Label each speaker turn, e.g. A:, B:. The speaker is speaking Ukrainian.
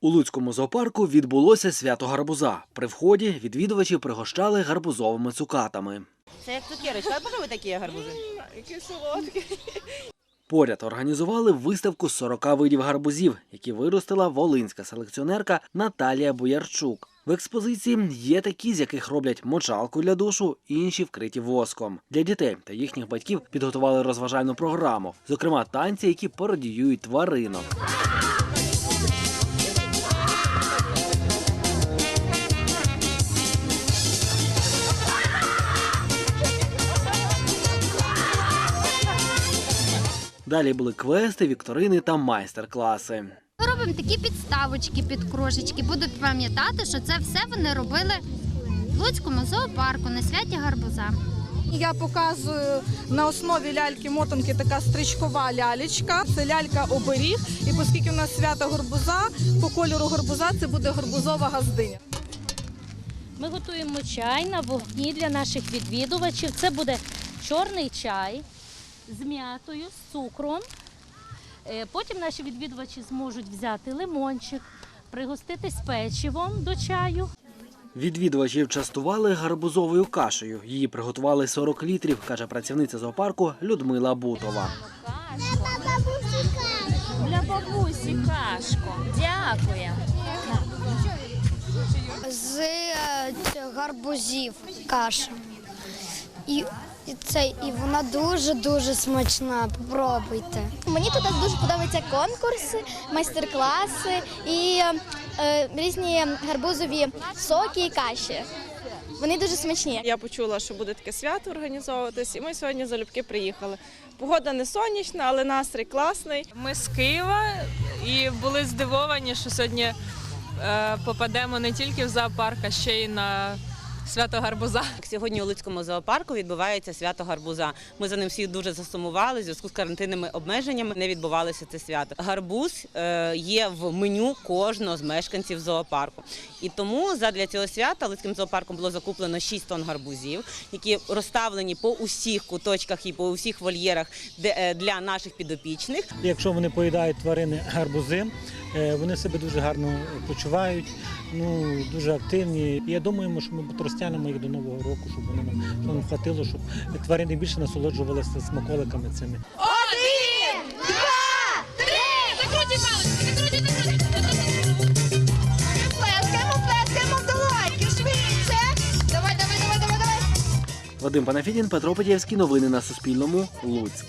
A: У Луцькому зоопарку відбулося свято гарбуза. При вході відвідувачі пригощали гарбузовими цукатами.
B: Це як цукерочка. А може такі гарбузи?
C: Які солодкі.
A: Поряд організували виставку з 40 видів гарбузів, які виростила волинська селекціонерка Наталія Боярчук. В експозиції є такі, з яких роблять мочалку для душу, інші вкриті воском. Для дітей та їхніх батьків підготували розважальну програму, зокрема танці, які пародіюють тваринок. Далі були квести, вікторини та майстер-класи.
D: Ми робимо такі підставочки під крошечки. Будуть пам'ятати, що це все вони робили в Луцькому зоопарку на святі гарбуза.
C: Я показую на основі ляльки-мотанки така стрічкова лялечка. Це лялька оберіг. І оскільки у нас свято горбуза, по кольору горбуза це буде горбузова газдиня.
E: Ми готуємо чай на вогні для наших відвідувачів. Це буде чорний чай з м'ятою, з цукром. Е, Потім наші відвідувачі зможуть взяти лимончик, пригоститись печивом до чаю.
A: Відвідувачів частували гарбузовою кашею. Її приготували 40 літрів, каже працівниця зоопарку Людмила Бутова.
E: Для бабусі кашку. Дякую.
F: з е, гарбузів каша. І, і, це, і вона дуже-дуже смачна. Попробуйте.
G: Мені тут дуже подобаються конкурси, майстер-класи і е, різні гарбузові соки і каші. Вони дуже смачні.
H: Я почула, що буде таке свято організовуватись, і ми сьогодні залюбки приїхали. Погода не сонячна, але настрій класний.
I: Ми з Києва і були здивовані, що сьогодні е, попадемо не тільки в зоопарк, а ще й на свято гарбуза.
B: Сьогодні у Луцькому зоопарку відбувається свято гарбуза. Ми за ним всі дуже засумували. В зв'язку з карантинними обмеженнями не відбувалося це свято. Гарбуз е, є в меню кожного з мешканців зоопарку. І тому задля цього свята Луцьким зоопарком було закуплено 6 тонн гарбузів, які розставлені по усіх куточках і по усіх вольєрах де, е, для наших підопічних.
J: Якщо вони поїдають тварини гарбузи, е, вони себе дуже гарно почувають, ну дуже активні. Я думаю, що ми розтягнемо їх до нового року, щоб вони нам, щоб нам хватило, щоб тварини більше насолоджувалися смаколиками цими.
G: Плескаємо, плескаємо в долоньки, швидше. Давай, давай, давай, давай, давай.
A: Вадим Панафідін, Петро Петєвський. Новини на Суспільному. Луцьк.